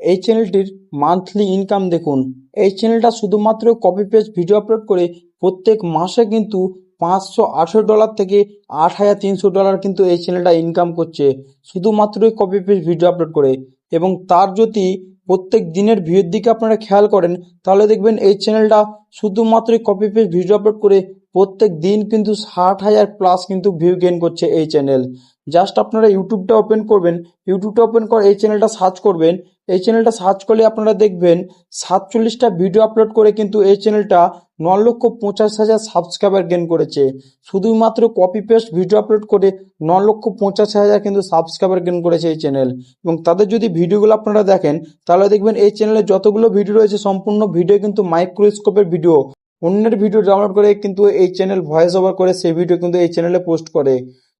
এই চ্যানেলটির monthly income দেখুন। এই চ্যানেলটা শুধুমাত্র কপি পেস্ট ভিডিও আপলোড করে প্রত্যেক মাসে কিন্তু পাঁচশো আঠেরো ডলার থেকে আট হাজার তিনশো ডলার কিন্তু এই চ্যানেলটা ইনকাম করছে। শুধুমাত্র কপি পেস্ট ভিডিও আপলোড করে। এবং তার যদি প্রত্যেক দিনের ভিউর দিকে আপনারা খেয়াল করেন, তাহলে দেখবেন এই চ্যানেলটা শুধুমাত্র কপি পেস্ট ভিডিও আপলোড করে প্রত্যেক দিন কিন্তু ষাট হাজার প্লাস কিন্তু ভিউ গেইন করছে এই চ্যানেল জাস্ট আপনারা ইউটিউবটা ওপেন করবেন ইউটিউবটা ওপেন করে এই চ্যানেলটা সার্চ করবেন। এই চ্যানেলটা সার্চ করলে আপনারা দেখবেন সাতচল্লিশটা ভিডিও আপলোড করে কিন্তু এই চ্যানেলটা ন লক্ষ পঞ্চাশ হাজার সাবস্ক্রাইবার গেন করেছে। শুধুমাত্র কপি পেস্ট ভিডিও আপলোড করে ন লক্ষ পঞ্চাশ হাজার কিন্তু সাবস্ক্রাইবার গেন করেছে এই চ্যানেল এবং তাদের যদি ভিডিওগুলো আপনারা দেখেন, তাহলে দেখবেন এই চ্যানেলে যতগুলো ভিডিও রয়েছে, সম্পূর্ণ ভিডিও কিন্তু মাইক্রোস্কোপের ভিডিও অন্যের ভিডিও ডাউনলোড করে কিন্তু এই চ্যানেল ভয়েস ওভার করে সেই ভিডিও কিন্তু এই চ্যানেলে পোস্ট করে।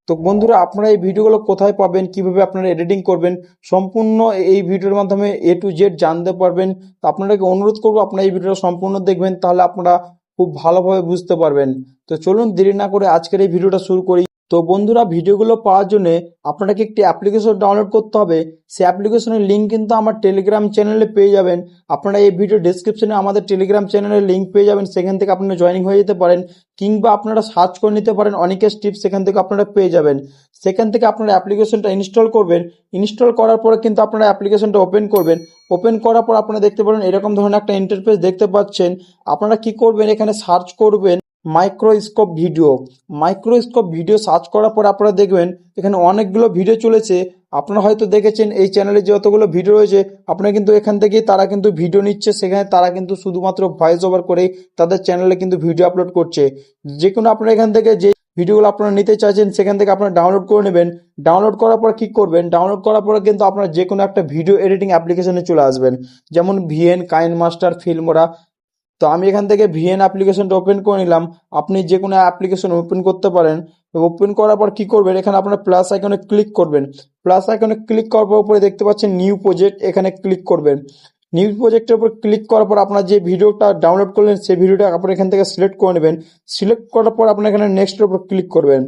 তো বন্ধুরা, আপনারা এই ভিডিওগুলো কোথায় পাবেন? কীভাবে আপনারা এডিটিং করবেন? সম্পূর্ণ এই ভিডিওর মাধ্যমে এ টু জেড জানতে পারবেন। তো আপনাদেরকে অনুরোধ করব, আপনারা এই ভিডিওটা সম্পূর্ণ দেখবেন, তাহলে আপনারা খুব ভালোভাবে বুঝতে পারবেন। তো চলুন দেরি না করে আজকের এই ভিডিওটা শুরু করি। তো বন্ধুরা, ভিডিওগুলো পাওয়ার জন্য আপনাকে একটি অ্যাপ্লিকেশন ডাউনলোড করতে হবে। সেই অ্যাপ্লিকেশনের লিঙ্ক কিন্তু আমার টেলিগ্রাম চ্যানেলে পেয়ে যাবেন। আপনারা এই ভিডিও ডিসক্রিপশনে আমাদের টেলিগ্রাম চ্যানেলের লিঙ্ক পেয়ে যাবেন। সেখান থেকে আপনারা জয়েনিং হয়ে যেতে পারেন কিংবা আপনারা সার্চ করে নিতে পারেন। অনেকের টিপস সেখান থেকে আপনারা পেয়ে যাবেন। সেখান থেকে আপনারা অ্যাপ্লিকেশনটা ইনস্টল করবেন। ইনস্টল করার পরে কিন্তু আপনারা অ্যাপ্লিকেশনটা ওপেন করবেন। ওপেন করার পর আপনারা দেখতে পারেন এরকম ধরনের একটা ইন্টারফেস দেখতে পাচ্ছেন। আপনারা কি করবেন? এখানে সার্চ করবেন। Microscope video. Microscope video search করার পর আপনারা দেখবেন, এখানে অনেকগুলো ভিডিও চলেছে। আপনারা হয়তো দেখেছেন, এই চ্যানেলে যতগুলো ভিডিও রয়েছে, আপনারা কিন্তু এখান থেকেই তারা কিন্তু ভিডিও নিচ্ছে। সেখানে তারা কিন্তু শুধুমাত্র ভয়েস ওভার করেই তাদের চ্যানেলে কিন্তু ভিডিও আপলোড করছে। যে কোনো আপনারা এখান থেকে যে ভিডিওগুলো আপনারা নিতে চাইছেন, সেখান থেকে আপনারা ডাউনলোড করে নেবেন। ডাউনলোড করার পর কি করবেন? ডাউনলোড করার পরে কিন্তু আপনারা যে কোনো একটা ভিডিও এডিটিং অ্যাপ্লিকেশনে চলে আসবেন। যেমন ভিএন কাইন মাস্টার ফিল্মোরা তো আমি এখান থেকে ভিএন অ্যাপ্লিকেশনটা ওপেন করে নিলাম। আপনি যে কোনো অ্যাপ্লিকেশন ওপেন করতে পারেন। ওপেন করার পর কি করবেন? এখানে আপনার প্লাস আইকনে ক্লিক করবেন। প্লাস আইকনে ক্লিক করার পর দেখতে পাচ্ছেন নিউ প্রজেক্ট এখানে ক্লিক করবেন। নিউ প্রজেক্টের উপর ক্লিক করার পর আপনার যে ভিডিওটা ডাউনলোড করলেন, সেই ভিডিওটা আপনার এখান থেকে সিলেক্ট করে নেবেন। সিলেক্ট করার পর আপনার এখানে নেক্সটের উপর ক্লিক করবেন।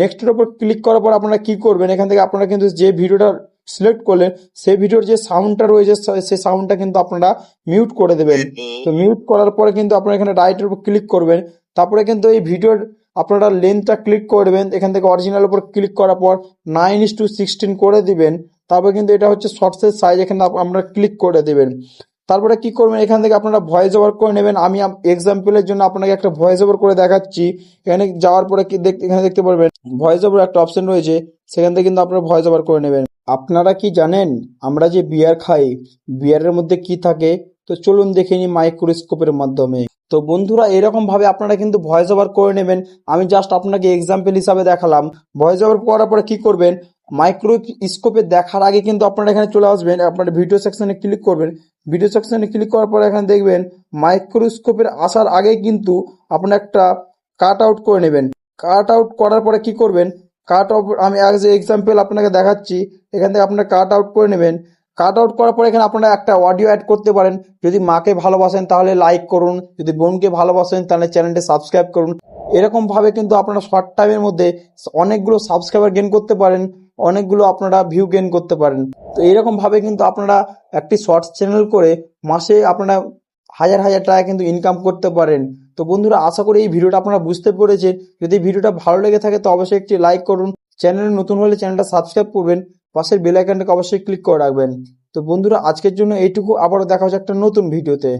নেক্সটের উপর ক্লিক করার পর আপনারা কি করবেন? এখান থেকে আপনারা কিন্তু যে ভিডিওটা সিলেক্ট করলে সেই ভিডিওর যে সাউন্ডটা রয়েছে সেই সাউন্ডটা কিন্তু আপনারা মিউট করে দেবেন। তো মিউট করার পরে কিন্তু আপনারা এখানে রাইটের উপর ক্লিক করবেন। তারপরে কিন্তু এই ভিডিওর আপনারা লেন্থটা ক্লিক করবেন এখান থেকে অরিজিনাল উপর ক্লিক করার পর নাইন ইস টু সিক্সটিন করে দিবেন। তারপরে কিন্তু এটা হচ্ছে শর্টসের সাইজ এখানে আপ- আপনারা ক্লিক করে দেবেন। তারপরে কি করবেন? এখান থেকে আপনারা ভয়েস ওভার করে নেবেন। আমি এক্সাম্পলের জন্য আপনাকে একটা ভয়েস ওভার করে দেখাচ্ছি। এখানে যাওয়ার পরে কি দেখ এখানে দেখতে পারবেন ভয়েস ওভার একটা অপশন রয়েছে। সেখান থেকে কিন্তু আপনারা ভয়েস ওভার করে নেবেন। আপনারা কি জানেন আমরা যে বিয়ার খাই, বিয়ারের মধ্যে কি থাকে? তো চলুন দেখে নিই মাইক্রোস্কোপের মাধ্যমে। তো বন্ধুরা এরকম ভাবে আপনারা কিন্তু ভয়েস ওভার করে নেবেন। আমি জাস্ট আপনাকে এক্সাম্পল হিসাবে দেখালাম। ভয়েস ওভার করার পরে কি করবেন? মাইক্রোস্কোপে দেখার আগে কিন্তু আপনারা এখানে চলে আসবেন, আপনার ভিডিও সেকশনে ক্লিক করবেন। ভিডিও সেকশনে ক্লিক করার পরে এখানে দেখবেন, মাইক্রোস্কোপের আসার আগে কিন্তু আপনার একটা কাট আউট করে নেবেন। কাট আউট করার পরে কি করবেন? কাট আউট আমি অ্যাজ এক্সাম্পল আপনাকে দেখাচ্ছি, এখান থেকে আপনারা কাট আউট করে নেবেন। কাট আউট করার পরে এখানে আপনারা একটা অডিও অ্যাড করতে পারেন। যদি মাকে ভালোবাসেন, তাহলে লাইক করুন। যদি বোনকে ভালোবাসেন, তাহলে চ্যানেলটি সাবস্ক্রাইব করুন। এরকমভাবে কিন্তু আপনারা শর্ট টাইমের মধ্যে অনেকগুলো সাবস্ক্রাইবার গেন করতে পারেন, অনেকগুলো আপনারা ভিউ গেন করতে পারেন। তো এরকম ভাবে কিন্তু আপনারা একটি শর্টস চ্যানেল করে মাসে আপনারা হাজার হাজার টাকা কিন্তু ইনকাম করতে পারেন। তো বন্ধুরা, আশা করি এই ভিডিওটা আপনারা বুঝতে পেরেছেন। যদি ভিডিওটা ভালো লেগে থাকে, তো অবশ্যই একটি লাইক করুন। চ্যানেলে নতুন হলে চ্যানেলটা সাবস্ক্রাইব করবেন। পাশের বেল আইকনটাকে অবশ্যই ক্লিক করে রাখবেন। তো বন্ধুরা, আজকের জন্য এইটুকু। আবারও দেখা হচ্ছে একটা নতুন ভিডিওতে।